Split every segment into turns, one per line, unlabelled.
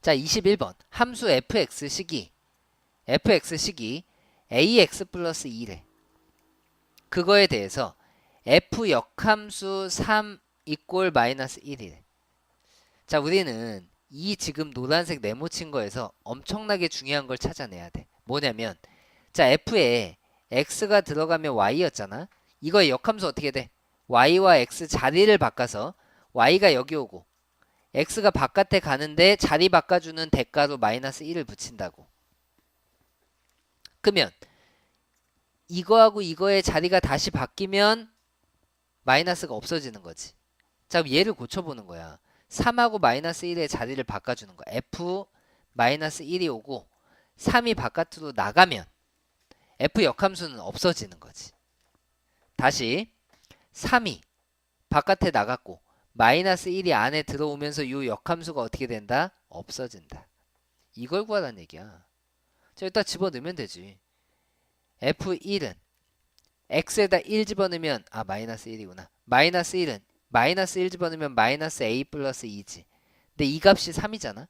자, 21번. 함수 fx 식이 fx 식이 ax 플러스 2래. 그거에 대해서 f 역함수 3 이꼴 마이너스 1이래. 자, 우리는 이 지금 노란색 네모친 거에서 엄청나게 중요한 걸 찾아내야 돼. 뭐냐면 자, f에 x가 들어가면 y였잖아. 이거의 역함수 어떻게 돼? y와 x 자리를 바꿔서 y가 여기 오고 x가 바깥에 가는데 자리 바꿔주는 대가로 마이너스 1을 붙인다고. 그러면 이거하고 이거의 자리가 다시 바뀌면 마이너스가 없어지는 거지. 자, 그럼 얘를 고쳐보는 거야. 3하고 마이너스 1의 자리를 바꿔주는 거야. f 마이너스 1이 오고 3이 바깥으로 나가면 f 역함수는 없어지는 거지. 다시 3이 바깥에 나갔고 마이너스 1이 안에 들어오면서 이 역함수가 어떻게 된다? 없어진다. 이걸 구하라는 얘기야. 자, 일단 집어넣으면 되지. F1은 x에다 1 집어넣으면 아 마이너스 1이구나. 마이너스 1은 마이너스 1 집어넣으면 마이너스 a 플러스 2지. 근데 이 값이 3이잖아.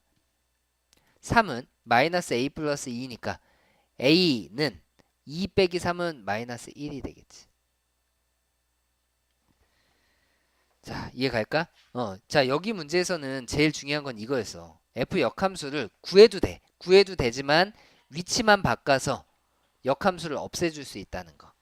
3은 마이너스 a 플러스 2니까 a는 2 빼기 3은 마이너스 1이 되겠지. 자, 이해 갈까? 어, 자, 여기 문제에서는 제일 중요한 건 이거였어. f 역함수를 구해도 돼. 구해도 되지만 위치만 바꿔서 역함수를 없애줄 수 있다는 거.